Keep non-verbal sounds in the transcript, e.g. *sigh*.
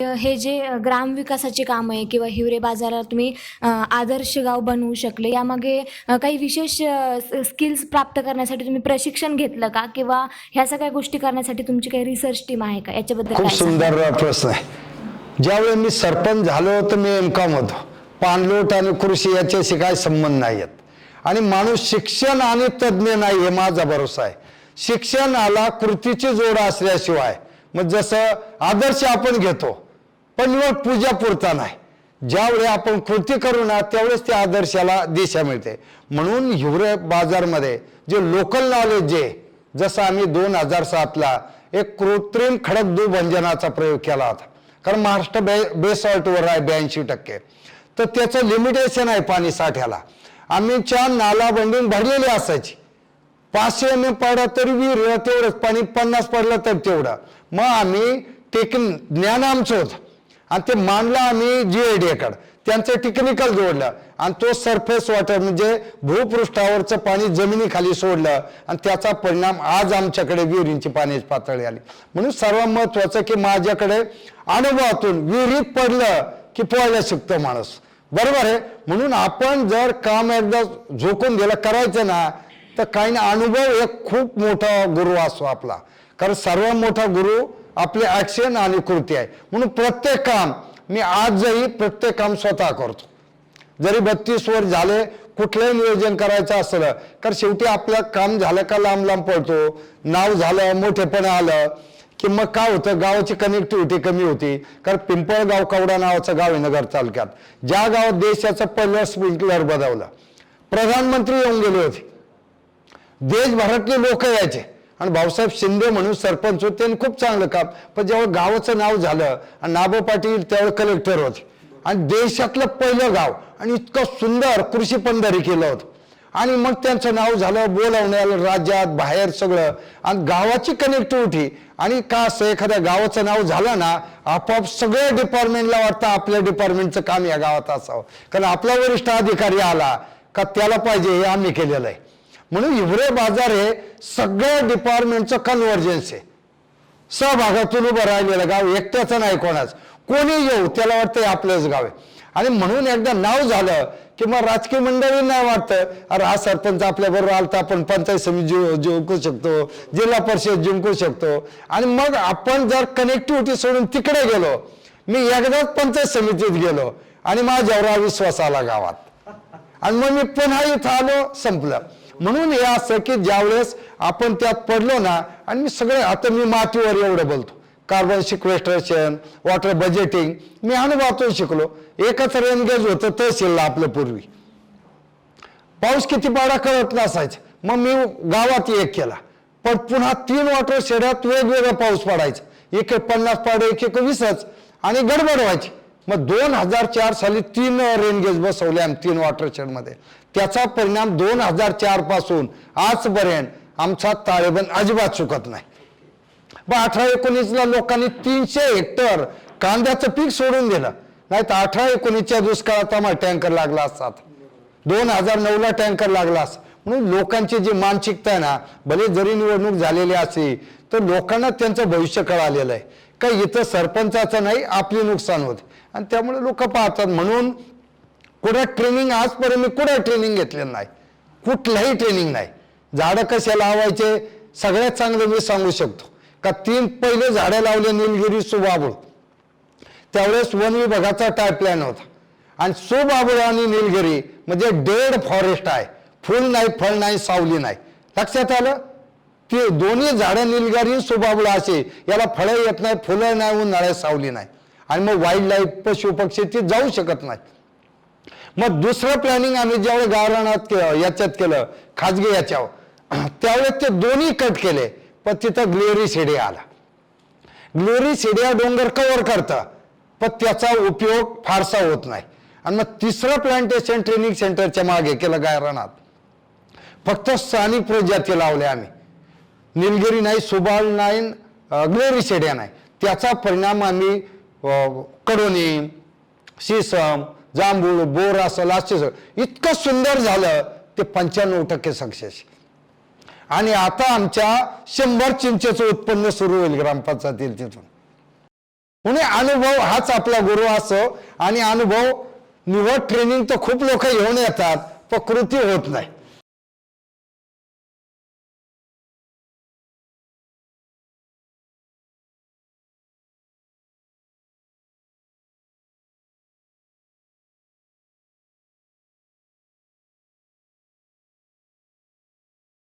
हे जे ग्रामविकासाचे काम आहे किंवा हिवरे बाजाराला तुम्ही आदर्श गाव बनवू शकले यामागे काही विशेष स्किल्स प्राप्त करण्यासाठी तुम्ही प्रशिक्षण घेतलं का? किंवा ह्या सगळ्या गोष्टी करण्यासाठी तुमची काही रिसर्च टीम आहे का? याच्याबद्दल खूप? सुंदर प्रश्न आहे. ज्यावेळी मी सरपंच झालो तर मी एमकॉम होतो. पाणलोट आणि कृषी याच्याशी काय संबंध नाही आहेत आणि माणूस शिक्षण आणि तज्ज्ञ नाही हे माझा भरोसा आहे. शिक्षणाला कृतीची जोड असल्याशिवाय मग जसं आदर्श आपण घेतो पण निवड पूजा पुरता नाही. ज्यावेळी आपण कृती करू ना त्यावेळेस त्या आदर्शाला दिशा मिळते. म्हणून हिवरे बाजारमध्ये जे लोकल नॉलेज जे जसं आम्ही दोन हजार सातला एक कृत्रिम खडक भंजनाचा प्रयोग केला होता. कारण महाराष्ट्र बे बेसॉल्टवर आहे ब्याऐंशी टक्के. तर त्याचं लिमिटेशन आहे पाणी साठ्याला. आम्ही चार नाला बंडून भरलेली असायची. पाचशे एम एम पडला तरी विहीर तेवढंच. पाणी पन्नास पडलं तर तेवढं. मग आम्ही टेकन ज्ञान आमचं होतं. आणि ते मांडलं आम्ही जी ए त्यांचं टेक्निकल जोडलं. आणि तो सरफेस वॉटर म्हणजे भूपृष्ठावरचं पाणी जमिनीखाली सोडलं. आणि त्याचा परिणाम आज आमच्याकडे विहिरींची पाण्याची पातळी आली. म्हणून सर्वात महत्वाचं की माझ्याकडे अनुभवातून विहिरीत पडलं की पोहायला शिकतो माणूस. बरोबर आहे? म्हणून आपण जर काम एकदा झोकून दिलं करायचं ना तर काही ना अनुभव एक खूप मोठा गुरु असतो आपला. कारण सर्वात मोठा गुरु आपले ॲक्शन आणि कृती आहे. म्हणून प्रत्येक काम मी आजही प्रत्येक काम स्वतः करतो. जरी बत्तीस वर झाले कुठलंही नियोजन करायचं असलं तर शेवटी आपलं काम झालं का लांब लांब पडतो. नाव झालं मोठेपणा आलं की मग काय होतं? गावाची कनेक्टिव्हिटी कमी होती. कारण पिंपळगाव कवडा नावाचं गाव आहे नगर तालुक्यात. ज्या गावात देशाचं पहिलं स्प्रिंकलर बदवलं प्रधानमंत्री येऊन गेले होते. देशभरातले लोक यायचे. आणि भाऊसाहेब शिंदे म्हणून सरपंच होते आणि खूप चांगलं काम. पण जेव्हा गावाचं नाव झालं आणि नाबो पाटील त्यावेळेस कलेक्टर होते. आणि देशातलं पहिलं गाव आणि इतकं सुंदर कृषी पंधारी केलं होतं. आणि मग त्यांचं नाव झालं बोलावण्याला राज्यात बाहेर सगळं. आणि गावाची कनेक्टिव्हिटी आणि का असं एखाद्या गावाचं नाव झालं ना आपोआप सगळ्या डिपार्टमेंटला वाटतं आपल्या डिपार्टमेंटचं काम या गावात असावं. कारण आपला वरिष्ठ अधिकारी आला का त्याला पाहिजे हे आम्ही केलेलं आहे. म्हणून हिवरे बाजार हे सगळ्या डिपार्टमेंटचं कन्व्हर्जन्स आहे. सहभागातून उभं राहिलेलं गाव एकट्याचं नाही कोणाच. कोणी येऊ त्याला वाटतं आपलंच गाव आहे. आणि म्हणून एकदा नाव झालं की मग राजकीय मंडळी नाही वाटतं. अरे हा सरपंच आपल्या बरोबर आला तर आपण पंचायत समिती जिंकू शकतो जिल्हा परिषद जिंकू शकतो. आणि मग आपण जर कनेक्टिव्हिटी सोडून तिकडे गेलो मी एकदाच पंचायत समितीत गेलो आणि माझ्यावर विश्वास आला गावात. आणि मग मी पुन्हा इथं आलो संपलं. म्हणून हे असं की ज्यावेळेस आपण त्यात पडलो ना आणि मी सगळे आता मी मातीवर एवढं बोलतो. कार्बन सिक्वेस्ट्रेशन वॉटर बजेटिंग मी अनुभवातून शिकलो. एकच रेनगेज होतं तहसीलला आपलं पूर्वी. पाऊस किती पाडा कळत नसायचं. मग मी गावात एक केला. पण पुन्हा तीन वॉटर शेडात वेगवेगळा पाऊस पडायचा. एक एक पन्नास पाडे एक एक वीसच. आणि गडबड व्हायची. मग दोन हजार चार साली तीन रेनगेज बसवले आम्ही तीन वॉटर शेडमध्ये त्याचा परिणाम दोन हजार चारपासून आजपर्यंत आमचा ताळेबंद अजिबात चुकत नाही. मग अठरा एकोणीसला लोकांनी तीनशे हेक्टर कांद्याचं पीक सोडून दिलं. नाही तर अठरा एकोणीसच्या दुष्काळात आम्हाला टँकर लागला असतात. दोन हजार नऊला टँकर लागला असतात म्हणून लोकांची जी मानसिकता आहे ना भले जरी निवडणूक झालेली असली तर लोकांना त्यांचं भविष्य कळालेलं आहे. का इथं सरपंचाचं नाही आपली नुकसान होते. आणि त्यामुळे लोक पाहतात. म्हणून कुठं ट्रेनिंग आजपर्यंत मी कुठं ट्रेनिंग घेतलेलं नाही. कुठलंही ट्रेनिंग नाही. झाडं कसे लावायचे सगळ्यात चांगलं मी सांगू शकतो. का तीन पहिले झाडं लावले निलगिरी सुबाबूळ. त्यावेळेस वन विभागाचा टाय प्लॅन होता. आणि सुबाबूळ आणि निलगिरी म्हणजे डेड फॉरेस्ट आहे. फुल नाही फळ नाही सावली नाही. लक्षात आलं? ते दोन्ही झाडं निलगिरी सुबाबूळ असे. याला फळं येत नाही फुलं नाही उन्हाळ्यात सावली नाही. आणि मग वाईल्ड लाईफ पशु पक्षी जाऊ शकत नाही मग दुसरं प्लॅनिंग आम्ही ज्यावेळी गावरानात केलं याच्यात केलं खाजगी याच्यावर *clears throat* त्यावेळेस ते दोन्ही कट केले. पण तिथं ग्लोरी सिडिया आला. ग्लोरी सिडिया डोंगर कव्हर करतं. पण त्याचा उपयोग फारसा होत नाही. आणि मग तिसरं प्लांटेशन ट्रेनिंग सेंटरच्या मागे केलं गायरानात फक्त स्थानिक प्रजाती लावल्या आम्ही. निलगिरी नाही सुबाल नाही ग्लोरी सेडिया नाही. त्याचा परिणाम आम्ही कडोनी सीसम जांभूळ बोर असं असे इतकं सुंदर झालं ते पंच्याण्णव टक्के सक्सेस आणि आता आमच्या शंभर चिंचेचं उत्पन्न सुरू होईल ग्रामपंचायतीत तिथून. म्हणजे अनुभव हाच आपला गुरु असो आणि अनुभव निवड ट्रेनिंग तर खूप लोक घेऊन येतात पण कृती होत नाही.